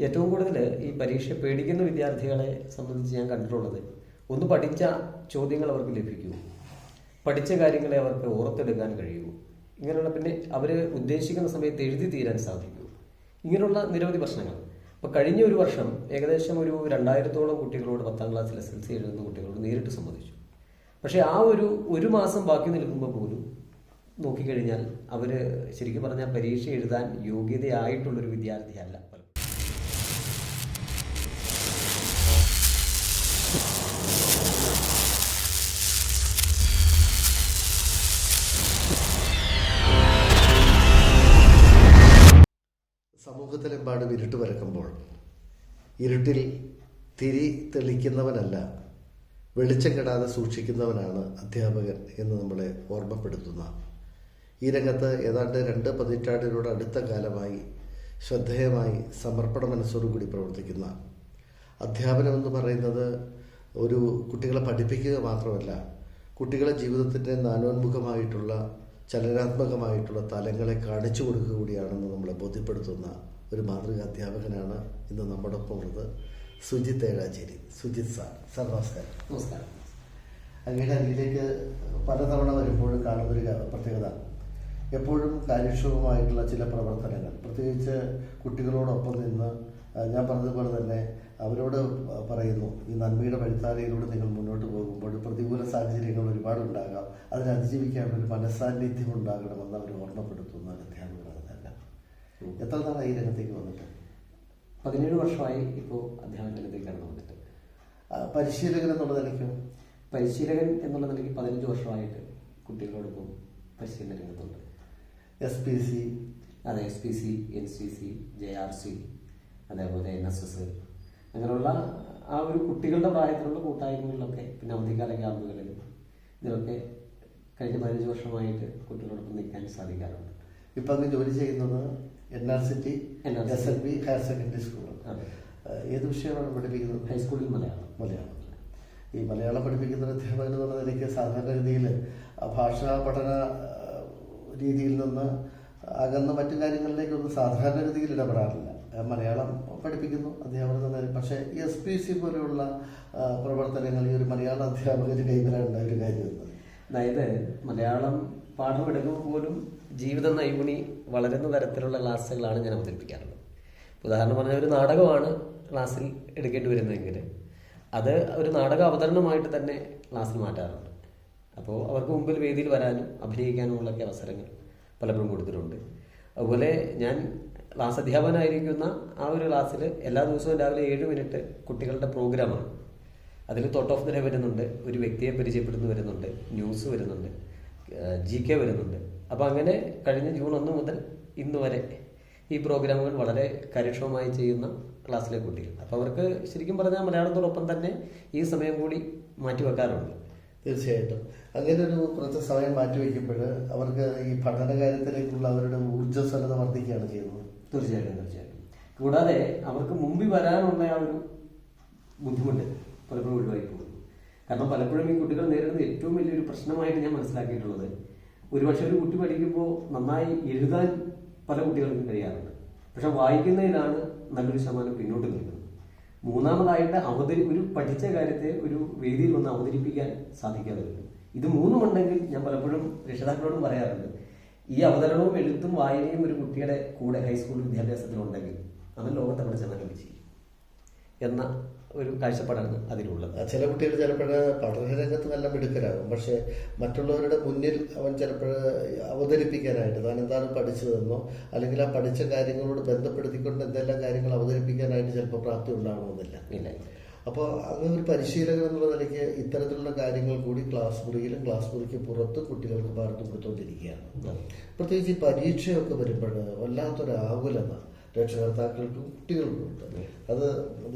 ഏറ്റവും കൂടുതൽ ഈ പരീക്ഷ പേടിക്കുന്ന വിദ്യാർത്ഥികളെ സംബന്ധിച്ച് ഞാൻ കണ്ടിട്ടുള്ളത് ഒന്ന് പഠിച്ച ചോദ്യങ്ങൾ അവർക്ക് ലഭിക്കൂ. പഠിച്ച കാര്യങ്ങളെ അവർക്ക് ഓർത്തെടുക്കാൻ കഴിയൂ. ഇങ്ങനെയുള്ള പിന്നെ അവർ ഉദ്ദേശിക്കുന്ന സമയത്ത് എഴുതി തീരാൻ സാധിക്കൂ. ഇങ്ങനെയുള്ള നിരവധി പ്രശ്നങ്ങൾ. അപ്പോൾ കഴിഞ്ഞ ഒരു വർഷം ഏകദേശം ഒരു രണ്ടായിരത്തോളം കുട്ടികളോട് പത്താം ക്ലാസ്സിൽ എസ് എൽ സി എഴുതുന്ന കുട്ടികളോട് നേരിട്ട് സംബന്ധിച്ചു. പക്ഷേ ആ ഒരു ഒരു മാസം ബാക്കി നിൽക്കുമ്പോൾ പോലും നോക്കിക്കഴിഞ്ഞാൽ അവർ ശരിക്കും പറഞ്ഞാൽ പരീക്ഷ എഴുതാൻ യോഗ്യതയായിട്ടുള്ളൊരു വിദ്യാർത്ഥിയല്ല. ഇരുട്ടിൽ തിരി തെളിക്കുന്നവനല്ല വെളിച്ചം കെടാതെ സൂക്ഷിക്കുന്നവനാണ് അധ്യാപകൻ എന്ന് നമ്മളെ ഓർമ്മപ്പെടുത്തുന്ന. ഈ രംഗത്ത് ഏതാണ്ട് രണ്ട് പതിറ്റാണ്ടിനോട് അടുത്ത കാലമായി ശ്രദ്ധേയമായി സമർപ്പണ മനസ്സോടുകൂടി പ്രവർത്തിക്കുന്ന അധ്യാപനം എന്ന് പറയുന്നത് ഒരു കുട്ടികളെ പഠിപ്പിക്കുക മാത്രമല്ല കുട്ടികളെ ജീവിതത്തിന്റെ നാനോന്മുഖമായിട്ടുള്ള ചലനാത്മകമായിട്ടുള്ള തലങ്ങളെ കാണിച്ചു കൊടുക്കുക കൂടിയാണെന്ന് നമ്മളെ ബോധ്യപ്പെടുത്തുന്ന ഒരു മാതൃക അധ്യാപകനാണ് ഇന്ന് നമ്മുടെ ഒപ്പം ഉള്ളത് സുജിത് ഏഴാച്ചേരി സുജിത് സാർ. സാർ നമസ്കാരം. നമസ്കാരം. അങ്ങയുടെ അതിലേക്ക് പലതവണ വരുമ്പോഴും കാണുന്നൊരു ഒരു പ്രത്യേകത. എപ്പോഴും കാര്യക്ഷമമായിട്ടുള്ള ചില പ്രവർത്തനങ്ങൾ. പ്രത്യേകിച്ച് കുട്ടികളോടൊപ്പം നിന്ന് ഞാൻ പറഞ്ഞതുപോലെ തന്നെ അവരോട് പറയുന്നു ഈ നന്മയുടെ വഴിത്താരയിലൂടെ നിങ്ങൾ മുന്നോട്ട് പോകുമ്പോൾ പ്രതികൂല സാഹചര്യങ്ങൾ ഒരുപാടുണ്ടാകാം. അതിനെ അതിജീവിക്കാൻ ഒരു മനസ്സാന്നിധ്യം ഉണ്ടാകണമെന്ന് അവർ ഓർമ്മപ്പെടുത്തുന്ന അധ്യാപകരാണ് എത്ര നാളായി ഈ രംഗത്തേക്ക് വന്നിട്ട്? പതിനേഴ് വർഷമായി ഇപ്പോൾ അധ്യാപന രംഗത്തേക്ക് കടന്നു വന്നിട്ട് പരിശീലകൻ എന്നുള്ള നിലയ്ക്കും? പരിശീലകൻ എന്നുള്ള നിലയ്ക്ക് പതിനഞ്ച് വർഷമായിട്ട് കുട്ടികളോടൊപ്പം പരിശീലന രംഗത്തുണ്ട്. എസ് പി സി അതെ S P C N C C J R C അതേപോലെ എൻ എസ് എസ് അങ്ങനെയുള്ള ആ ഒരു കുട്ടികളുടെ പ്രായത്തിലുള്ള കൂട്ടായ്മകളിലൊക്കെ പിന്നെ അവധിക്കാല ക്യാമ്പുകളിലും ഇതിലൊക്കെ കഴിഞ്ഞ പതിനഞ്ച് വർഷമായിട്ട് കുട്ടികളോടൊപ്പം നിൽക്കാൻ സാധിക്കാറുണ്ട്. ഇപ്പം അങ്ങ് ജോലി ചെയ്യുന്നത് N R C T S L B higher secondary school ഏത് വിഷയമാണ് പഠിപ്പിക്കുന്നത്? ഹൈസ്കൂളിൽ മലയാളം. മലയാളം. ഈ മലയാളം പഠിപ്പിക്കുന്ന അധ്യാപകൻ എന്നുള്ള നിലയ്ക്ക് സാധാരണഗതിയിൽ ഭാഷാ പഠന രീതിയിൽ നിന്ന് അകന്ന മറ്റു കാര്യങ്ങളിലേക്കൊന്നും സാധാരണഗതിയിൽ ഇടപെടാറില്ല. മലയാളം പഠിപ്പിക്കുന്നു എന്ന നിലയിൽ പക്ഷേ എസ് പി സി പോലെയുള്ള പ്രവർത്തനങ്ങൾ ഈ ഒരു മലയാള അധ്യാപകന് കൈവരാനുണ്ടായ ഒരു കാര്യം അതായത് മലയാളം പാഠം എടുക്കുമ്പോൾ പോലും ജീവിത നൈപുണി വളരുന്ന തരത്തിലുള്ള ക്ലാസ്സുകളാണ് ഞാൻ അവതരിപ്പിക്കാറുള്ളത്. ഉദാഹരണം പറഞ്ഞാൽ ഒരു നാടകമാണ് ക്ലാസ്സിൽ എടുക്കേണ്ടി വരുന്നതെങ്കിൽ അത് ഒരു നാടക അവതരണമായിട്ട് തന്നെ ക്ലാസ്സിൽ മാറ്റാറുണ്ട്. അപ്പോൾ അവർക്ക് മുമ്പിൽ വേദിയിൽ വരാനും അഭിനയിക്കാനുമുള്ളൊക്കെ അവസരങ്ങൾ പലപ്പോഴും കൊടുത്തിട്ടുണ്ട്. അതുപോലെ ഞാൻ ക്ലാസ് അധ്യാപകനായിരിക്കുന്ന ആ ഒരു ക്ലാസ്സിൽ എല്ലാ ദിവസവും രാവിലെ ഏഴ് മിനിറ്റ് കുട്ടികളുടെ പ്രോഗ്രാമാണ്. അതിൽ തോട്ട് ഓഫ് ദ ഡേ വരുന്നുണ്ട് ഒരു വ്യക്തിയെ പരിചയപ്പെടുന്നു വരുന്നുണ്ട് ന്യൂസ് വരുന്നുണ്ട് ജി കെ വരുന്നുണ്ട്. അപ്പോൾ അങ്ങനെ കഴിഞ്ഞ ജൂൺ ഒന്ന് മുതൽ ഇന്ന് വരെ ഈ പ്രോഗ്രാമുകൾ വളരെ കാര്യക്ഷമമായി ചെയ്യുന്ന ക്ലാസ്സിലെ കുട്ടികൾ അപ്പോൾ അവർക്ക് ശരിക്കും പറഞ്ഞാൽ മലയാളത്തോടൊപ്പം തന്നെ ഈ സമയം കൂടി മാറ്റിവെക്കാറുണ്ട് തീർച്ചയായിട്ടും. അങ്ങനെ ഒരു കുറച്ച് സമയം മാറ്റിവെക്കുമ്പോൾ അവർക്ക് ഈ പഠന കാര്യത്തിലേക്കുള്ള അവരുടെ ഊർജസ്വലത വർദ്ധിക്കുകയാണ് ചെയ്യുന്നത്. തീർച്ചയായിട്ടും തീർച്ചയായിട്ടും. കൂടാതെ അവർക്ക് മുമ്പിൽ വരാനുള്ള ആ ഒരു ബുദ്ധിമുട്ട് പലപ്പോഴും ഒഴിവായി പോകുന്നു. കാരണം പലപ്പോഴും ഈ കുട്ടികൾ നേരിടുന്ന ഏറ്റവും വലിയൊരു പ്രശ്നമായിട്ട് ഞാൻ മനസ്സിലാക്കിയിട്ടുള്ളത് ഒരുപക്ഷെ ഒരു കുട്ടി പഠിക്കുമ്പോൾ നന്നായി എഴുതാൻ പല കുട്ടികൾക്കും കഴിയാറുണ്ട്. പക്ഷെ വായിക്കുന്നതിലാണ് നല്ലൊരു ശതമാനം പിന്നോട്ട് നിൽക്കുന്നത്. മൂന്നാമതായിട്ട് അവതരി ഒരു പഠിച്ച കാര്യത്തെ ഒരു വേദിയിൽ ഒന്ന് അവതരിപ്പിക്കാൻ സാധിക്കാതെ വരുന്നു ഇത് മൂന്നുമുണ്ടെങ്കിൽ ഞാൻ പലപ്പോഴും രക്ഷിതാക്കളോടും പറയാറുണ്ട്. ഈ അവതരണവും എഴുത്തും വായനയും ഒരു കുട്ടിയുടെ കൂടെ ഹൈസ്കൂൾ വിദ്യാഭ്യാസത്തിലുണ്ടെങ്കിൽ അവൻ ലോകത്തെ പഠിച്ച ചെന്നാലും വിജയിക്കും എന്ന ഒരു കാഴ്ചപ്പാടാണ് അതിലുള്ളത്. ചില കുട്ടികൾ ചിലപ്പോൾ പഠനരംഗത്ത് നല്ല മിടുക്കരാകും. പക്ഷേ മറ്റുള്ളവരുടെ മുന്നിൽ അവൻ ചിലപ്പോൾ അവതരിപ്പിക്കാനായിട്ട് താൻ എന്താണ് പഠിച്ചതെന്നോ അല്ലെങ്കിൽ ആ പഠിച്ച കാര്യങ്ങളോട് ബന്ധപ്പെടുത്തിക്കൊണ്ട് എന്തെല്ലാം കാര്യങ്ങൾ അവതരിപ്പിക്കാനായിട്ട് ചിലപ്പോൾ പ്രാപ്തി ഉണ്ടാകണമെന്നില്ല ഇല്ല അപ്പോൾ അങ്ങനെ ഒരു പരിശീലകൻ എന്നുള്ള നിലയ്ക്ക് ഇത്തരത്തിലുള്ള കാര്യങ്ങൾ കൂടി ക്ലാസ് മുറിയിലും ക്ലാസ് മുറിക്ക് പുറത്ത് കുട്ടികൾക്ക് പകർന്നു കൊടുത്തുകൊണ്ടിരിക്കുകയാണ് പ്രത്യേകിച്ച് ഈ പരീക്ഷയൊക്കെ വരുമ്പോൾ വല്ലാത്തൊരു ആകുലത. രക്ഷകർത്താക്കൾക്കും കുട്ടികൾക്കും ഉണ്ട്. അത്.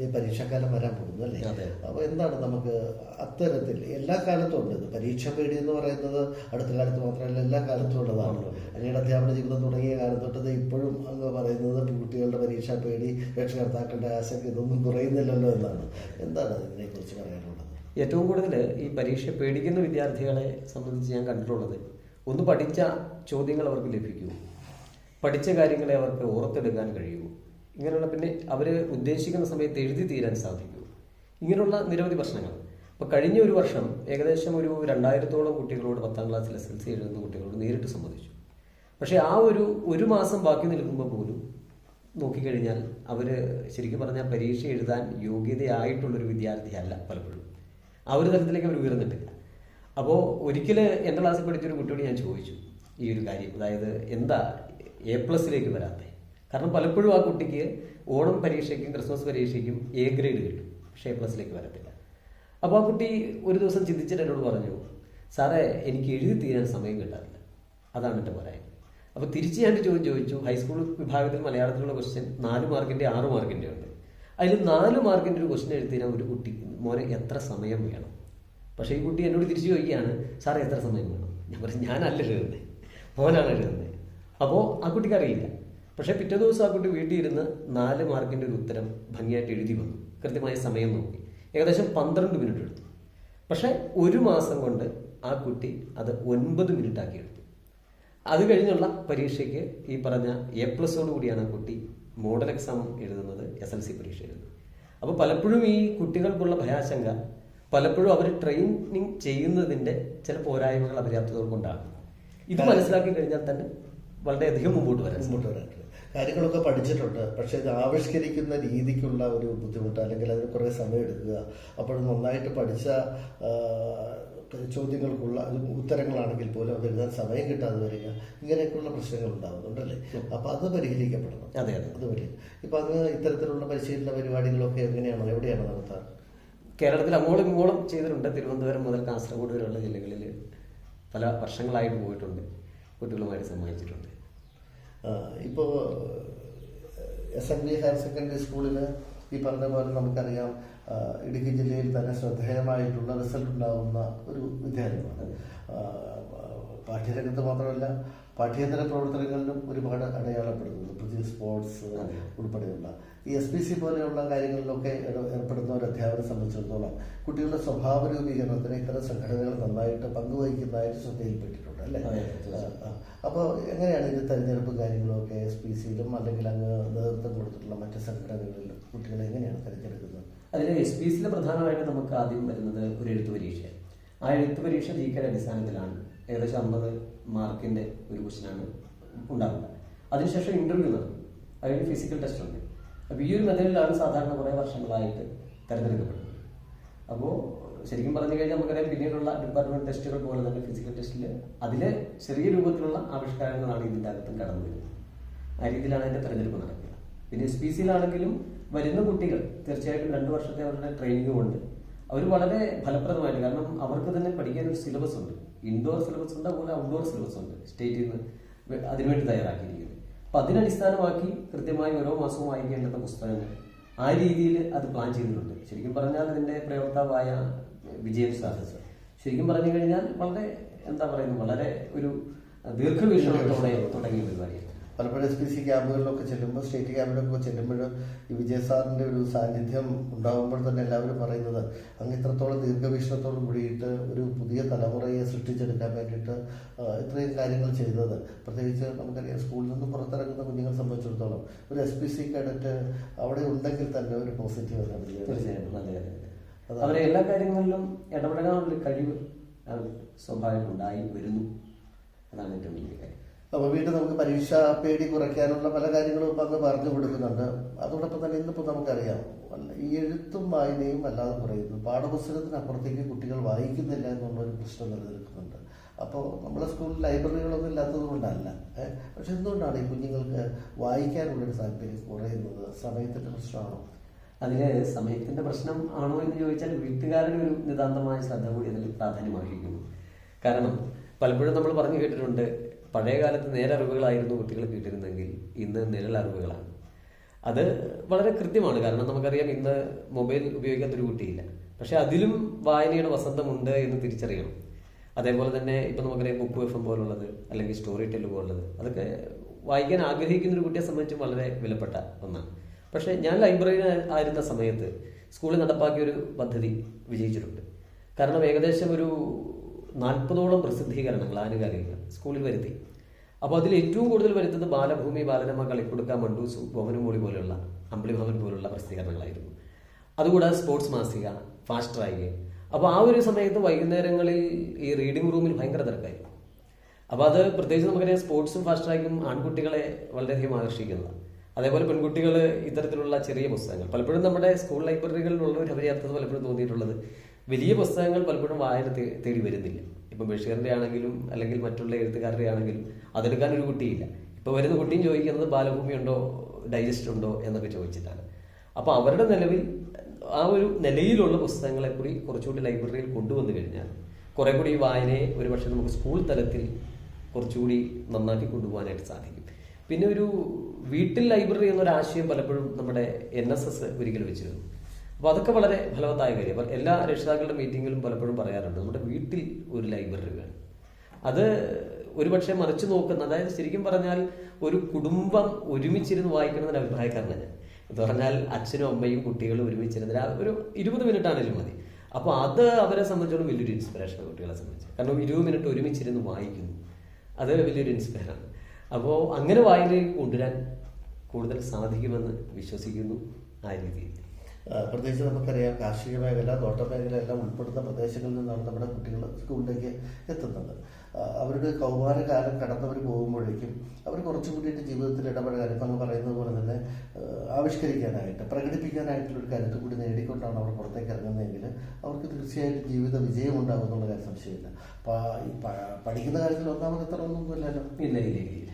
ഈ പരീക്ഷാക്കാലം വരാൻ പോകുന്നു അല്ലേ. അപ്പോൾ എന്താണ് നമുക്ക് അത്തരത്തിൽ എല്ലാ കാലത്തും ഉണ്ട് ഇത്? പരീക്ഷ പേടി എന്ന് പറയുന്നത് അടുത്ത കാലത്ത് മാത്രമല്ല എല്ലാ കാലത്തും ഉള്ളതാണല്ലോ അങ്ങയുടെ അധ്യാപന ജീവിതം തുടങ്ങിയ കാലം തൊട്ടത് ഇപ്പോഴും അങ്ങ് പറയുന്നത് കുട്ടികളുടെ പരീക്ഷാ പേടി രക്ഷകർത്താക്കളുടെ ആശങ്ക ഇതൊന്നും കുറയുന്നില്ലല്ലോ എന്നാണ്. എന്താണ് ഇതിനെക്കുറിച്ച് പറയാനുള്ളത്? ഏറ്റവും കൂടുതൽ ഈ പരീക്ഷ പേടിക്കുന്ന വിദ്യാർത്ഥികളെ സംബന്ധിച്ച് ഞാൻ കണ്ടിട്ടുള്ളത് ഒന്ന് പഠിച്ച ചോദ്യങ്ങൾ അവർക്ക് ലഭിക്കൂ. പഠിച്ച കാര്യങ്ങളെ അവർക്ക് ഓർത്തെടുക്കാൻ കഴിയൂ. ഇങ്ങനെയുള്ള പിന്നെ അവർ ഉദ്ദേശിക്കുന്ന സമയത്ത് എഴുതി തീരാൻ സാധിക്കൂ. ഇങ്ങനെയുള്ള നിരവധി പ്രശ്നങ്ങൾ. അപ്പോൾ കഴിഞ്ഞ ഒരു വർഷം ഏകദേശം ഒരു രണ്ടായിരത്തോളം കുട്ടികളോട് പത്താം ക്ലാസ്സിൽ എസ് എൽ സി എഴുതുന്ന കുട്ടികളോട് നേരിട്ട് സംബന്ധിച്ചു. പക്ഷേ ആ ഒരു ഒരു മാസം ബാക്കി നിൽക്കുമ്പോൾ പോലും നോക്കിക്കഴിഞ്ഞാൽ അവർ ശരിക്കും പറഞ്ഞാൽ പരീക്ഷ എഴുതാൻ യോഗ്യതയായിട്ടുള്ളൊരു വിദ്യാർത്ഥിയല്ല പലപ്പോഴും. ആ ഒരു തരത്തിലേക്ക് അവർ ഉയർന്നിട്ടില്ല. അപ്പോൾ ഒരിക്കൽ എന്റെ ക്ലാസ്സിൽ പഠിച്ചൊരു കുട്ടിയോട് ഞാൻ ചോദിച്ചു ഈ ഒരു കാര്യം. അതായത് എന്താ എ പ്ലസിലേക്ക് വരാത്തത് കാരണം പലപ്പോഴും ആ കുട്ടിക്ക് ഓണം പരീക്ഷയ്ക്കും ക്രിസ്മസ് പരീക്ഷയ്ക്കും എ ഗ്രേഡ് കിട്ടും. പക്ഷേ എ പ്ലസിലേക്ക് വരത്തില്ല. അപ്പോൾ ആ കുട്ടി ഒരു ദിവസം ചിന്തിച്ചിട്ട് എന്നോട് പറഞ്ഞു സാറേ എനിക്ക് എഴുതി തീരാൻ സമയം കിട്ടാറില്ല. അതാണ് എന്റെ പറയാൻ അപ്പോൾ തിരിച്ച് ഞാൻ ചോദ്യം ചോദിച്ചു ഹൈസ്കൂൾ വിഭാഗത്തിൽ മലയാളത്തിലുള്ള ക്വസ്റ്റ്യൻ നാല് മാർക്കിന്റെ ആറ് മാർക്കിന്റെ ഉണ്ട്. അതിൽ നാല് മാർക്കിന്റെ ഒരു ക്വസ്റ്റ്യൻ എഴുതിയാൽ ഒരു കുട്ടി മോനെ എത്ര സമയം വേണം? പക്ഷേ ഈ കുട്ടി എന്നോട് തിരിച്ചു ചോദിക്കുകയാണ് സാറേ എത്ര സമയം വേണം? ഞാൻ പറഞ്ഞു ഞാനല്ല എഴുതുന്നത് മോനാണ് എഴുതുന്നത് അപ്പോൾ ആ കുട്ടിക്ക് അറിയില്ല. പക്ഷേ പിറ്റേ ദിവസം ആ കുട്ടി വീട്ടിൽ ഇരുന്ന് നാല് മാർക്കിന്റെ ഒരു ഉത്തരം ഭംഗിയായിട്ട് എഴുതി വന്നു. കൃത്യമായ സമയം നോക്കി. ഏകദേശം പന്ത്രണ്ട് മിനിറ്റ് എടുത്തു. പക്ഷേ ഒരു മാസം കൊണ്ട് ആ കുട്ടി അത് ഒൻപത് മിനിറ്റ് ആക്കി എടുത്തു. അത് കഴിഞ്ഞുള്ള പരീക്ഷയ്ക്ക് ഈ പറഞ്ഞ എ പ്ലസോട് കൂടിയാണ് ആ കുട്ടി മോഡൽ എക്സാം എഴുതുന്നത് എസ് എൽ സി പരീക്ഷ എഴുതുന്നത്. അപ്പോൾ പലപ്പോഴും ഈ കുട്ടികൾക്കുള്ള ഭയാശങ്ക പലപ്പോഴും അവർ ട്രെയിനിങ് ചെയ്യുന്നതിന്റെ ചില പോരായ്മകൾ അപര്യാപ്തത കൊണ്ടാണ് ഇത് മനസ്സിലാക്കി കഴിഞ്ഞാൽ തന്നെ വളരെയധികം മുമ്പോട്ട് വരാം. മുമ്പോട്ട് വരാം കാര്യങ്ങളൊക്കെ പഠിച്ചിട്ടുണ്ട്. പക്ഷെ ഇത് ആവിഷ്കരിക്കുന്ന രീതിക്കുള്ള ഒരു ബുദ്ധിമുട്ട് അല്ലെങ്കിൽ അതിന് കുറേ സമയം എടുക്കുക. അപ്പോൾ നന്നായിട്ട് പഠിച്ച ചോദ്യങ്ങൾക്കുള്ള ഉത്തരങ്ങളാണെങ്കിൽ പോലും അത് എഴുതാൻ സമയം കിട്ടാതെ വരിക. ഇങ്ങനെയൊക്കെയുള്ള പ്രശ്നങ്ങൾ ഉണ്ടാകുന്നുണ്ടല്ലേ അപ്പോൾ അത് പരിഹരിക്കപ്പെടണം. അതെ അതെ. അത് വരിക. ഇപ്പൊ അങ്ങ് ഇത്തരത്തിലുള്ള പരിശീലന പരിപാടികളൊക്കെ എങ്ങനെയാണോ? എവിടെയാണ് നടത്താറ്? കേരളത്തിൽ അങ്ങോളം ഇങ്ങോളം ചെയ്തിട്ടുണ്ട്. തിരുവനന്തപുരം മുതൽ കാസർഗോഡ് വരെയുള്ള ജില്ലകളിൽ. പല വർഷങ്ങളായിട്ട് പോയിട്ടുണ്ട്. കുട്ടികളുമായിട്ട് സംബന്ധിച്ചിട്ടുണ്ട് ഇപ്പോൾ S N B higher secondary സ്കൂളിൽ ഈ പറഞ്ഞ പോലെ നമുക്കറിയാം ഇടുക്കി ജില്ലയിൽ തന്നെ ശ്രദ്ധേയമായിട്ടുള്ള റിസൾട്ട് ഉണ്ടാകുന്ന ഒരു വിദ്യാലയമാണ്. പാഠ്യരംഗത്ത് മാത്രമല്ല പാഠ്യേതര പ്രവർത്തനങ്ങളിലും ഒരുപാട് അടയാളപ്പെടുന്നുണ്ട് പുതിയ സ്പോർട്സ് ഉൾപ്പെടെയുള്ള. ഈ എസ് പി സി പോലെയുള്ള കാര്യങ്ങളിലൊക്കെ ഏർപ്പെടുന്ന ഒരു അധ്യാപകരെ സംബന്ധിച്ചിടത്തോളം കുട്ടികളുടെ സ്വഭാവ രൂപീകരണത്തിന് ഇത്തരം സംഘടനകൾ നന്നായിട്ട് പങ്കുവഹിക്കുന്നതായിട്ട് ശ്രദ്ധയിൽപ്പെട്ടിട്ടുണ്ട് അല്ലേ? അപ്പോൾ എങ്ങനെയാണ് ഇത് തെരഞ്ഞെടുപ്പ് കാര്യങ്ങളൊക്കെ എസ് പി സിയിലും അല്ലെങ്കിൽ അങ്ങ് നേതൃത്വം കൊടുത്തിട്ടുള്ള മറ്റ് സംഘടനകളിലും കുട്ടികളെ എങ്ങനെയാണ് തിരഞ്ഞെടുക്കുന്നത്? അതിൽ എസ് പി സിയിൽ പ്രധാനമായിട്ട് നമുക്ക് ആദ്യം വരുന്നത് ഒരു എഴുത്തു പരീക്ഷ ആ എഴുത്തു പരീക്ഷ ജി അടിസ്ഥാനത്തിലാണ്. ഏകദേശം അമ്പത് മാർക്കിന്റെ ഒരു ക്വസ്റ്റ്യനാണ് ഉണ്ടാവുക അതിനുശേഷം ഇന്റർവ്യൂ നടക്കും അതിന് ഫിസിക്കൽ ടെസ്റ്റ് ഉണ്ട് അപ്പോൾ ഈ ഒരു മെത്തേഡിലാണ് സാധാരണ കുറേ വർഷങ്ങളായിട്ട് തിരഞ്ഞെടുക്കപ്പെടുന്നത്. അപ്പോൾ ശരിക്കും പറഞ്ഞു കഴിഞ്ഞാൽ നമുക്കറിയാം പിന്നീടുള്ള ഡിപ്പാർട്ട്മെന്റ് ടെസ്റ്റുകൾ പോലെ തന്നെ ഫിസിക്കൽ ടെസ്റ്റിൽ അതിലെ ചെറിയ രൂപത്തിലുള്ള ആവിഷ്കാരങ്ങളാണ് ഇതിന്റെ അകത്തും കടന്നു വരുന്നത്. ആ രീതിയിലാണ് അതിന്റെ തെരഞ്ഞെടുപ്പ് നടക്കുക. പിന്നെ എസ് പി സിയിലാണെങ്കിലും വരുന്ന കുട്ടികൾ തീർച്ചയായിട്ടും രണ്ട് വർഷത്തെ അവരുടെ ട്രെയിനിങ് കൊണ്ട് അവർ വളരെ ഫലപ്രദമായിട്ട് കാരണം അവർക്ക് തന്നെ പഠിക്കാൻ ഒരു സിലബസ് ഉണ്ട്. ഇൻഡോർ സിലബസ് ഉണ്ട് അതുപോലെ ഔട്ട്ഡോർ സിലബസ് ഉണ്ട്. സ്റ്റേറ്റിൽ നിന്ന് അതിനുവേണ്ടി തയ്യാറാക്കിയിരിക്കുന്നത്. അപ്പൊ അതിനടിസ്ഥാനമാക്കി കൃത്യമായി ഓരോ മാസവും വായിക്കേണ്ടുന്ന പുസ്തകങ്ങൾ. ആ രീതിയിൽ അത് പ്ലാൻ ചെയ്തിട്ടുണ്ട്. ശരിക്കും പറഞ്ഞാൽ അതിന്റെ പ്രയോക്താവായ വിജയൻ സാഹസ് ശരിക്കും പറഞ്ഞു കഴിഞ്ഞാൽ വളരെ എന്താ പറയുന്നത് വളരെ ഒരു ദീർഘവീക്ഷണത്തോടെ തുടങ്ങിയ പരിപാടിയാണ്. പലപ്പോഴും എസ് പി സി ക്യാമ്പുകളിലൊക്കെ ചെല്ലുമ്പോൾ സ്റ്റേറ്റ് ക്യാമ്പിലൊക്കെ ചെല്ലുമ്പോൾ ഈ വിജയ സാറിന്റെ ഒരു സാന്നിധ്യം ഉണ്ടാകുമ്പോൾ തന്നെ എല്ലാവരും പറയുന്നത് അങ്ങ് ഇത്രത്തോളം ദീർഘവീക്ഷണത്തോടും കൂടിയിട്ട് ഒരു പുതിയ തലമുറയെ സൃഷ്ടിച്ചെടുക്കാൻ വേണ്ടിയിട്ട് ഇത്രയും കാര്യങ്ങൾ ചെയ്തത്. പ്രത്യേകിച്ച് നമുക്കറിയാം സ്കൂളിൽ നിന്ന് പുറത്തിറങ്ങുന്ന കുഞ്ഞുങ്ങളെ സംബന്ധിച്ചിടത്തോളം ഒരു എസ് പി സി കേഡറ്റ് അവിടെ ഉണ്ടെങ്കിൽ തന്നെ ഒരു പോസിറ്റീവ് തീർച്ചയായിട്ടും അതെ. അവരെ എല്ലാ കാര്യങ്ങളിലും ഇടപെടാനുള്ള കഴിവ് സ്വാഭാവികം ഉണ്ടായി വരുന്നു. അതാണ് ഏറ്റവും വലിയ കാര്യം. അപ്പോൾ വീണ്ടും നമുക്ക് പരീക്ഷ പേടി കുറയ്ക്കാനുള്ള പല കാര്യങ്ങളും ഇപ്പം അങ്ങ് പറഞ്ഞു കൊടുക്കുന്നുണ്ട്. അതോടൊപ്പം തന്നെ ഇന്നിപ്പോൾ നമുക്കറിയാം ഈ എഴുത്തും വായനയും അല്ലാതെ പറയുന്നു പാഠപുസ്തകത്തിനപ്പുറത്തേക്ക് കുട്ടികൾ വായിക്കുന്നില്ല എന്നുള്ളൊരു പ്രശ്നം നിലനിൽക്കുന്നുണ്ട്. അപ്പോൾ നമ്മുടെ സ്കൂളിൽ ലൈബ്രറികളൊന്നും ഇല്ലാത്തത് കൊണ്ടല്ല പക്ഷെ എന്തുകൊണ്ടാണ് ഈ കുഞ്ഞുങ്ങൾക്ക് വായിക്കാനുള്ളൊരു താല്പര്യം കുറയുന്നത്? സമയത്തിന്റെ പ്രശ്നമാണോ? അതിന് സമയത്തിന്റെ പ്രശ്നം ആണോ എന്ന് ചോദിച്ചാൽ വീട്ടുകാരുടെ ഒരു നിതാന്തമായ ശ്രദ്ധ കൂടി അതിൽ പ്രാധാന്യം അർഹിക്കുന്നു കാരണം പലപ്പോഴും നമ്മൾ പറഞ്ഞു കേട്ടിട്ടുണ്ട് പഴയ കാലത്ത് നേരറിവുകളായിരുന്നു കുട്ടികൾ കിട്ടിയിരുന്നെങ്കിൽ ഇന്ന് നിഴലറിവുകളാണ്. അത് വളരെ കൃത്യമാണ്. കാരണം നമുക്കറിയാം ഇന്ന് മൊബൈൽ ഉപയോഗിക്കാത്തൊരു കുട്ടിയില്ല. പക്ഷെ അതിലും വായനയുടെ വസന്തമുണ്ട് എന്ന് തിരിച്ചറിയണം. അതേപോലെ തന്നെ ഇപ്പം നമുക്കറിയാം ബുക്ക് എഫ് എം പോലുള്ളത് അല്ലെങ്കിൽ സ്റ്റോറി ടെൽ പോലുള്ളത് അതൊക്കെ വായിക്കാൻ ആഗ്രഹിക്കുന്ന ഒരു കുട്ടിയെ സംബന്ധിച്ച് വളരെ വിലപ്പെട്ട ഒന്നാണ്. പക്ഷേ ഞാൻ ലൈബ്രറിയിൽ ആയിരുന്ന സമയത്ത് സ്കൂളിൽ നടപ്പാക്കിയ ഒരു പദ്ധതി വിജയിച്ചിട്ടുണ്ട്. കാരണം ഏകദേശം ഒരു നാൽപ്പതോളം പ്രസിദ്ധീകരണങ്ങൾ ആനുകാലികങ്ങൾ സ്കൂളിൽ വരുത്തി. അപ്പോൾ അതിൽ ഏറ്റവും കൂടുതൽ വരുന്നത് ബാലഭൂമി ബാലരമ കളിക്കൊടുക്ക മണ്ടൂസു ഭവനമൂളി പോലെയുള്ള അമ്പിളി ഭവൻ പോലുള്ള പ്രസിദ്ധീകരണങ്ങളായിരുന്നു. അതുകൂടാതെ സ്പോർട്സ് മാസിക ഫാസ്റ്റ് ട്രാക്ക്. അപ്പോൾ ആ ഒരു സമയത്ത് വൈകുന്നേരങ്ങളിൽ ഈ റീഡിംഗ് റൂമിൽ ഭയങ്കര തിരക്കായി അപ്പോൾ അത് പ്രത്യേകിച്ച് നമുക്കറിയാം സ്പോർട്സും ഫാസ്റ്റ് ട്രാക്കും ആൺകുട്ടികളെ വളരെയധികം ആകർഷിക്കുന്നതാണ്. അതേപോലെ പെൺകുട്ടികൾ ഇത്തരത്തിലുള്ള ചെറിയ പുസ്തകങ്ങൾ. പലപ്പോഴും നമ്മുടെ സ്കൂൾ ലൈബ്രറികളിലുള്ളവർ അവരെ അപര്യാപ്തത പലപ്പോഴും തോന്നിയിട്ടുള്ളത് വലിയ പുസ്തകങ്ങൾ പലപ്പോഴും വായന തേടി വരുന്നില്ല. ഇപ്പം ബഷീറിന്റെ ആണെങ്കിലും അല്ലെങ്കിൽ മറ്റുള്ള എഴുത്തുകാരുടെ ആണെങ്കിലും അതെടുക്കാൻ ഒരു കുട്ടിയില്ല. ഇപ്പോൾ വരുന്ന കുട്ടിയും ചോദിക്കുന്നത് ബാലഭൂമി ഉണ്ടോ ഡൈജസ്റ്റ് ഉണ്ടോ എന്നൊക്കെ ചോദിച്ചിട്ടാണ്. അപ്പോൾ അവരുടെ നിലവിൽ ആ ഒരു നിലയിലുള്ള പുസ്തകങ്ങളെ കൂടി കുറച്ചുകൂടി ലൈബ്രറിയിൽ കൊണ്ടുവന്നു കഴിഞ്ഞാൽ കുറെ കൂടി വായനയെ ഒരുപക്ഷെ നമുക്ക് സ്കൂൾ തലത്തിൽ കുറച്ചുകൂടി നന്നാക്കി കൊണ്ടുപോകാനായിട്ട് സാധിക്കും. പിന്നെ ഒരു വീട്ടിൽ ലൈബ്രറി എന്നൊരു ആശയം പലപ്പോഴും നമ്മുടെ എൻ എസ് എസ് ഒരിക്കൽ വെച്ചിരുന്നു അപ്പോൾ അതൊക്കെ വളരെ ഫലവത്തായ കാര്യം. എല്ലാ രക്ഷിതാക്കളുടെ മീറ്റിങ്ങിലും പലപ്പോഴും പറയാറുണ്ട് നമ്മുടെ വീട്ടിൽ ഒരു ലൈബ്രറി വേണം. അത് ഒരുപക്ഷെ മറിച്ചു നോക്കുന്ന അതായത് ശരിക്കും പറഞ്ഞാൽ ഒരു കുടുംബം ഒരുമിച്ചിരുന്ന് വായിക്കണമെന്നൊരു അഭിപ്രായക്കാരനാണ് ഞാൻ. എന്ന് പറഞ്ഞാൽ അച്ഛനും അമ്മയും കുട്ടികളും ഒരുമിച്ചിരുന്ന് ഒരു ഇരുപത് മിനിറ്റ് ആണെങ്കിലും മതി. അപ്പോൾ അത് അവരെ സംബന്ധിച്ചോളം വലിയൊരു ഇൻസ്പിറേഷൻ കുട്ടികളെ സംബന്ധിച്ച്. കാരണം ഇരുപത് മിനിറ്റ് ഒരുമിച്ചിരുന്ന് വായിക്കുന്നു അത് വലിയൊരു ഇൻസ്പയറാണ് അപ്പോൾ അങ്ങനെ വായനയിലേക്ക് കൊണ്ടുവരാൻ കൂടുതൽ സാധിക്കുമെന്ന് വിശ്വസിക്കുന്നു ആ രീതിയിൽ. പ്രത്യേകിച്ച് നമുക്കറിയാം കാർഷിക മേഖല തോട്ട മേഖല എല്ലാം ഉൾപ്പെടുന്ന പ്രദേശങ്ങളിൽ നിന്നാണ് നമ്മുടെ കുട്ടികൾ സ്കൂളിലേക്ക് എത്തുന്നത്. അവരുടെ കൗമാരകാലം കടന്നവർ പോകുമ്പോഴേക്കും അവർ കുറച്ചും കൂടിയിട്ട് ജീവിതത്തിൽ ഇടപെടാൻ ഇപ്പം പറയുന്നത് പോലെ തന്നെ ആവിഷ്കരിക്കാനായിട്ട് പ്രകടിപ്പിക്കാനായിട്ടുള്ള ഒരു കരുത്ത് കൂടി നേടിക്കൊണ്ടാണ് അവർ പുറത്തേക്ക് ഇറങ്ങുന്നതെങ്കിൽ അവർക്ക് തീർച്ചയായിട്ടും ജീവിത വിജയം ഉണ്ടാകും എന്നുള്ള കാര്യം സംശയമില്ല. പഠിക്കുന്ന കാര്യത്തിൽ ഒന്നാമത് എത്ര ഒന്നുമില്ലല്ലോ ഇല്ല ഇല്ല ഇല്ല ഇല്ല.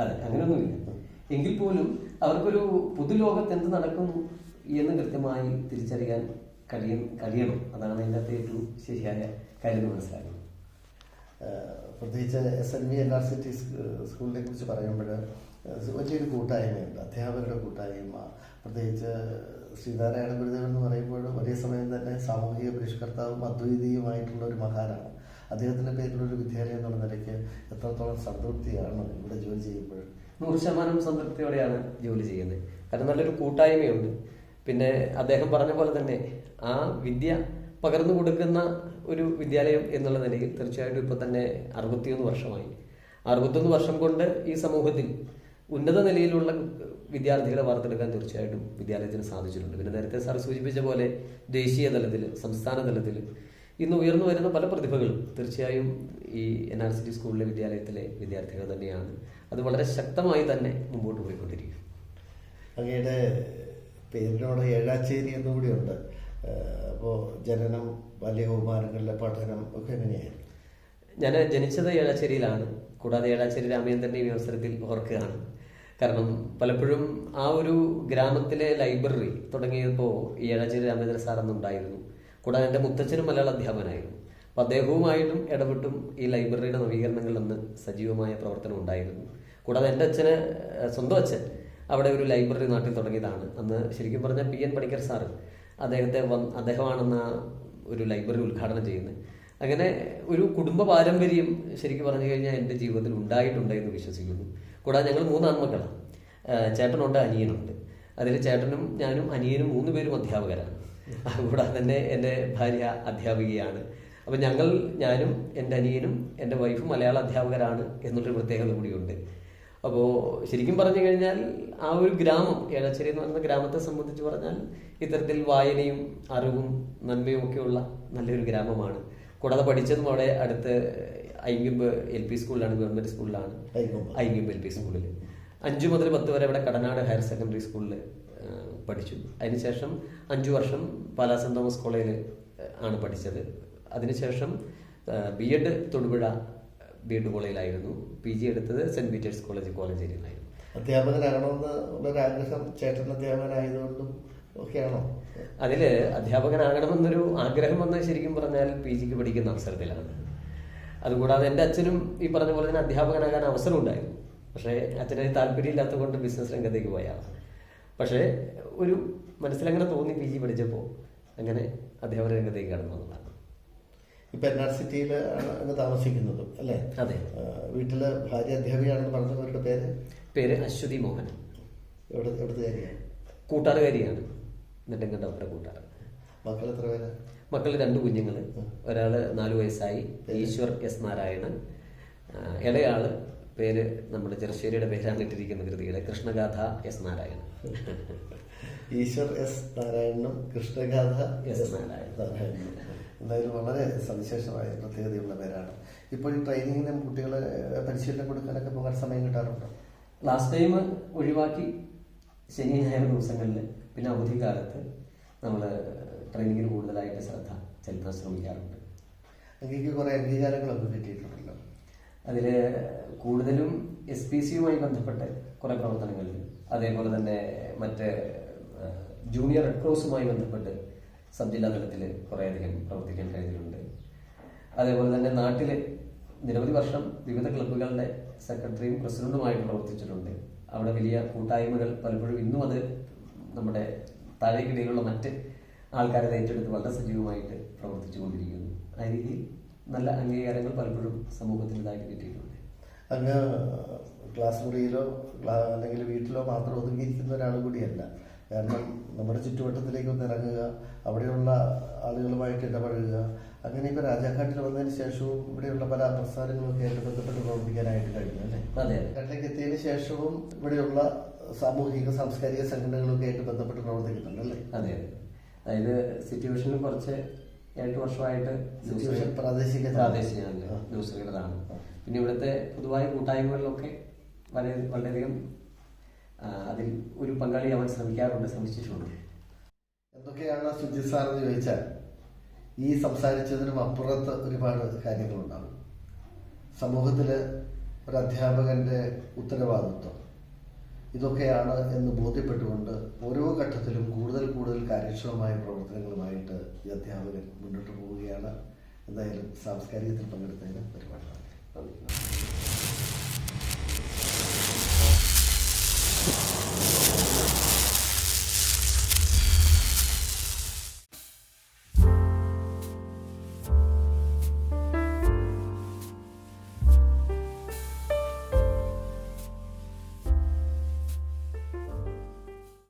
അതെ അങ്ങനെയൊന്നുമില്ല. എങ്കിൽ പോലും അവർക്കൊരു പുതുലോകത്ത് എന്ത് നടക്കുന്നു? എന്ന് കൃത്യമായി തിരിച്ചറിയാൻ കഴിയ കഴിയണം. അതാണ് അതിന്റെ അകത്ത് ഏറ്റവും ശരിയായ കാര്യം മനസ്സിലാക്കുന്നത് പ്രത്യേകിച്ച് S N V N R C T സ്കൂളിനെ കുറിച്ച് പറയുമ്പോൾ വലിയൊരു കൂട്ടായ്മയുണ്ട്. അധ്യാപകരുടെ കൂട്ടായ്മ പ്രത്യേകിച്ച് ശ്രീനാരായണ ഗുരുദേവൻ എന്ന് പറയുമ്പോൾ ഒരേ സമയം തന്നെ സാമൂഹിക പരിഷ്കർത്താവും അദ്വൈതീയമായിട്ടുള്ള ഒരു മഹാനാണ്. അദ്ദേഹത്തിന്റെ പേരിലൊരു വിദ്യാലയം എന്നുള്ള നിലയ്ക്ക് എത്രത്തോളം സംതൃപ്തിയാണ് ഇവിടെ ജോലി ചെയ്യുമ്പോൾ. നൂറ് ശതമാനം സംതൃപ്തിയോടെയാണ് ജോലി ചെയ്യുന്നത്. കാരണം നല്ലൊരു കൂട്ടായ്മയുണ്ട്. പിന്നെ അദ്ദേഹം പറഞ്ഞ പോലെ തന്നെ ആ വിദ്യ പകർന്നു കൊടുക്കുന്ന ഒരു വിദ്യാലയം എന്നുള്ള നിലയിൽ തീർച്ചയായിട്ടും ഇപ്പൊ തന്നെ അറുപത്തിയൊന്ന് വർഷമായി. അറുപത്തൊന്ന് വർഷം കൊണ്ട് ഈ സമൂഹത്തിൽ ഉന്നത നിലയിലുള്ള വിദ്യാർത്ഥികളെ വാർത്തെടുക്കാൻ തീർച്ചയായിട്ടും വിദ്യാലയത്തിന് സാധിച്ചിട്ടുണ്ട്. പിന്നെ നേരത്തെ സാർ സൂചിപ്പിച്ച പോലെ ദേശീയ തലത്തിൽ സംസ്ഥാന തലത്തിൽ ഇന്ന് ഉയർന്നു വരുന്ന പല പ്രതിഭകളും തീർച്ചയായും ഈ എൻ ആർ സി സ്കൂളിലെ വിദ്യാലയത്തിലെ വിദ്യാർത്ഥികൾ തന്നെയാണ്. അത് വളരെ ശക്തമായി തന്നെ മുമ്പോട്ട് പോയിക്കൊണ്ടിരിക്കും. അങ്ങയുടെ പേരിനോട് ഏഴാച്ചേരി എന്നുകൂടി ഉണ്ട്. അപ്പോൾ ജനനം വലിയ കൗമാരങ്ങളിലെ പഠനം ഒക്കെ എങ്ങനെയായിരുന്നു? ഞാൻ ജനിച്ചത് ഏഴാച്ചേരിയിലാണ് കൂടാതെ ഏഴാച്ചേരി രാമചന്ദ്രനെ ഈ അവസരത്തിൽ ഓർക്കുകയാണ്. കാരണം പലപ്പോഴും ആ ഒരു ഗ്രാമത്തിലെ ലൈബ്രറി തുടങ്ങിയപ്പോൾ ഏഴാച്ചേരി രാമചന്ദ്രൻ സാർ അന്നുണ്ടായിരുന്നു കൂടാതെ എന്റെ മുത്തച്ഛനും മലയാള അധ്യാപകനായിരുന്നു. അപ്പോൾ അദ്ദേഹവുമായിട്ടും ഇടപെട്ടും ഈ ലൈബ്രറിയുടെ നവീകരണങ്ങളിൽ അന്ന് സജീവമായ പ്രവർത്തനം ഉണ്ടായിരുന്നു. കൂടാതെ എന്റെ അച്ഛന് സ്വന്തം അച്ഛൻ അവിടെ ഒരു ലൈബ്രറി നാട്ടിൽ തുടങ്ങിയതാണ്. അന്ന് ശരിക്കും പറഞ്ഞാൽ പി എൻ പണിക്കർ സാറ് അദ്ദേഹത്തെ വന്ന് അദ്ദേഹമാണെന്ന ഒരു ലൈബ്രറി ഉദ്ഘാടനം ചെയ്യുന്നത്. അങ്ങനെ ഒരു കുടുംബ പാരമ്പര്യം ശരിക്കും പറഞ്ഞു കഴിഞ്ഞാൽ എന്റെ ജീവിതത്തിൽ ഉണ്ടായിട്ടുണ്ട് എന്ന് വിശ്വസിക്കുന്നു. കൂടാതെ ഞങ്ങൾ മൂന്ന് ആൺമക്കളാണ് ഏഹ് ചേട്ടനുണ്ട് അനിയനുണ്ട്. അതിൽ ചേട്ടനും ഞാനും അനിയനും മൂന്ന് പേരും അധ്യാപകരാണ്. കൂടാതെ തന്നെ എന്റെ ഭാര്യ അധ്യാപികയാണ്. അപ്പം ഞങ്ങൾ ഞാനും എന്റെ അനിയനും എന്റെ വൈഫും മലയാള അധ്യാപകരാണ് എന്നുള്ളൊരു പ്രത്യേകത കൂടിയുണ്ട്. അപ്പോൾ ശരിക്കും പറഞ്ഞു കഴിഞ്ഞാൽ ആ ഒരു ഗ്രാമം ഏഴാച്ചേരി എന്ന് പറയുന്ന ഗ്രാമത്തെ സംബന്ധിച്ച് പറഞ്ഞാൽ ഇത്തരത്തിൽ വായനയും അറിവും നന്മയും ഒക്കെയുള്ള നല്ലൊരു ഗ്രാമമാണ്. കൂടാതെ പഠിച്ചതും അവിടെ അടുത്ത് ഐങ്കുമ്പ് എൽ പി സ്കൂളിലാണ് ഗവൺമെന്റ് സ്കൂളിലാണ്. ഐങ്കുമ്പ് എൽ പി സ്കൂളിൽ അഞ്ചു മുതൽ പത്ത് വരെ ഇവിടെ കടനാട് ഹയർ സെക്കൻഡറി സ്കൂളിൽ പഠിച്ചു. അതിനുശേഷം അഞ്ചു വർഷം പാലാ സെന്റ് തോമസ് കോളേജിൽ ആണ് പഠിച്ചത്. അതിനുശേഷം B Ed Thodupuzha B Ed കോളേജിലായിരുന്നു P G എടുത്തത് സെന്റ് പീറ്റേഴ്സ് കോളേജ് കോളേജേരിയിലായിരുന്നു അധ്യാപകനാകണമെന്ന് ഒരാഗ്രഹം ചേട്ടൻ അധ്യാപകനായതുകൊണ്ടും ഒക്കെയാണോ? അതിൽ അധ്യാപകനാകണമെന്നൊരു ആഗ്രഹം വന്നത് ശരിക്കും പറഞ്ഞാൽ പി ജിക്ക് പഠിക്കുന്ന അവസരത്തിലാണ്. അതുകൂടാതെ എന്റെ അച്ഛനും ഈ പറഞ്ഞ പോലെ തന്നെ അധ്യാപകനാകാൻ അവസരം ഉണ്ടായിരുന്നു പക്ഷേ അച്ഛന് താല്പര്യമില്ലാത്തത് കൊണ്ട് ബിസിനസ് രംഗത്തേക്ക് പോയാണ് പക്ഷേ ഒരു മനസ്സിലങ്ങനെ തോന്നി പി ജി പഠിച്ചപ്പോൾ. അങ്ങനെ അധ്യാപന രംഗത്തേക്ക് കടന്നു വന്നതാണ്. ഇപ്പൊ എൻ ആർ സിറ്റിയിൽ ആണ് അങ്ങ് താമസിക്കുന്നതും അല്ലേ? അതെ. വീട്ടിലെ ഭാര്യ അധ്യാപികയാണെന്ന് പറഞ്ഞവരുടെ പേര്? പേര് അശ്വതി മോഹൻ. എവിടെ എവിടുത്തെ കാര്യമാണ് കൂട്ടാറുകാരിയാണ് നെടുങ്കണ്ടവരുടെ കൂട്ടാറ്. മക്കൾ എത്ര പേര്? മക്കൾ രണ്ട് കുഞ്ഞുങ്ങൾ ഒരാൾ നാലു വയസ്സായി. ഈശ്വർ എസ് നാരായണൻ. ഇളയാൾ പേര് നമ്മുടെ ചെറുശ്ശേരിയുടെ പേരാണ് ഇട്ടിരിക്കുന്ന കൃതിയുടെ കൃഷ്ണഗാഥ എസ് നാരായണൻ. ഈശ്വർ എസ് നാരായണനും കൃഷ്ണഗാഥ എസ് നാരായണൻ. എന്തായാലും വളരെ സവിശേഷമായ പ്രത്യേകതയുള്ള പേരാണ്. ഇപ്പോൾ ഈ ട്രെയിനിങ്ങിനും കുട്ടികളെ പരിശീലനം കൊടുക്കാനൊക്കെ പോകാൻ സമയം കിട്ടാറുണ്ടോ? ലാസ്റ്റ് ടൈം ഒഴിവാക്കി ശനി ഞായർ ദിവസങ്ങളിൽ പിന്നെ അവധി കാലത്ത് നമ്മൾ ട്രെയിനിങ്ങിന് കൂടുതലായിട്ട് ശ്രദ്ധ ചെലുത്താൻ ശ്രമിക്കാറുണ്ട്. അങ്ങേക്ക് കുറേ അംഗീകാരങ്ങളൊക്കെ കിട്ടിയിട്ടുണ്ടല്ലോ. അതിൽ കൂടുതലും എസ് പി സിയുമായി ബന്ധപ്പെട്ട് കുറേ പ്രവർത്തനങ്ങളിൽ അതേപോലെ തന്നെ മറ്റ് ജൂനിയർ റെഡ് ക്രോസുമായി ബന്ധപ്പെട്ട് സബ് ജില്ലാ തലത്തിൽ കുറേയധികം പ്രവർത്തിക്കാൻ കഴിഞ്ഞിട്ടുണ്ട്. അതേപോലെ തന്നെ നാട്ടിൽ നിരവധി വർഷം വിവിധ ക്ലബ്ബുകളുടെ സെക്രട്ടറിയും പ്രസിഡന്റുമായിട്ട് പ്രവർത്തിച്ചിട്ടുണ്ട്. അവിടെ വലിയ കൂട്ടായ്മകൾ പലപ്പോഴും ഇന്നും അത് നമ്മുടെ താഴേക്കിടയിലുള്ള മറ്റ് ആൾക്കാരെ ഏറ്റെടുത്ത് വളരെ സജീവമായിട്ട് പ്രവർത്തിച്ചു കൊണ്ടിരിക്കുന്നു ആ രീതിയിൽ നല്ല അംഗീകാരങ്ങൾ പലപ്പോഴും സമൂഹത്തിൽ ഇതായിട്ട് കിട്ടിയിട്ടുണ്ട്. അങ്ങ് ക്ലാസ് മുറിയിലോ അല്ലെങ്കിൽ വീട്ടിലോ മാത്രം ഒതുങ്ങിയിരിക്കുന്ന ഒരാൾ കൂടിയല്ല. കാരണം നമ്മുടെ ചുറ്റുവട്ടത്തിലേക്ക് ഒന്ന് ഇറങ്ങുക അവിടെയുള്ള ആളുകളുമായിട്ട് ഇടപഴകുക. അങ്ങനെ ഇപ്പോൾ രാജാക്കാട്ടിൽ വന്നതിന് ശേഷവും ഇവിടെയുള്ള പല പ്രസ്ഥാനങ്ങളൊക്കെ ആയിട്ട് ബന്ധപ്പെട്ട് പ്രവർത്തിക്കാനായിട്ട് കഴിഞ്ഞു അല്ലേ? അതെ കട്ടയ്ക്ക് എത്തിയതിനു ശേഷവും ഇവിടെയുള്ള സാമൂഹിക സാംസ്കാരിക സംഘടനകളൊക്കെ ആയിട്ട് ബന്ധപ്പെട്ട് പ്രവർത്തിക്കുന്നുണ്ട് അല്ലേ? അതെ അതെ. അതായത് സിറ്റുവേഷനിൽ കുറച്ച് എട്ട് വർഷമായിട്ട് സിറ്റുവേഷൻ പ്രാദേശിക പ്രാദേശിക ആ. പിന്നെ ഇവിടുത്തെ പൊതുവായ കൂട്ടായ്മകളിലൊക്കെ വളരെ വളരെയധികം അതിൽ ഒരു പങ്കാളിയാവാൻ ശ്രമിക്കാറുണ്ട് ശ്രമിച്ചിട്ടുണ്ട്. എന്തൊക്കെയാണ് സുജിത് സാർ എന്ന് ചോദിച്ചാൽ ഈ സംസാരിച്ചതിനും അപ്പുറത്ത് ഒരുപാട് കാര്യങ്ങളുണ്ടാകും. സമൂഹത്തിൽ ഒരു അധ്യാപകന്റെ ഉത്തരവാദിത്വം. ഇതൊക്കെയാണ് എന്ന് ബോധ്യപ്പെട്ടുകൊണ്ട് ഓരോ ഘട്ടത്തിലും കൂടുതൽ കൂടുതൽ കാര്യക്ഷമമായ പ്രവർത്തനങ്ങളുമായിട്ട് ഈ അധ്യാപകൻ മുന്നോട്ട് പോവുകയാണ്. എന്തായാലും സാംസ്കാരികത്തിൽ പങ്കെടുത്തതിന് ഒരുപാട് നന്ദി. നന്ദി.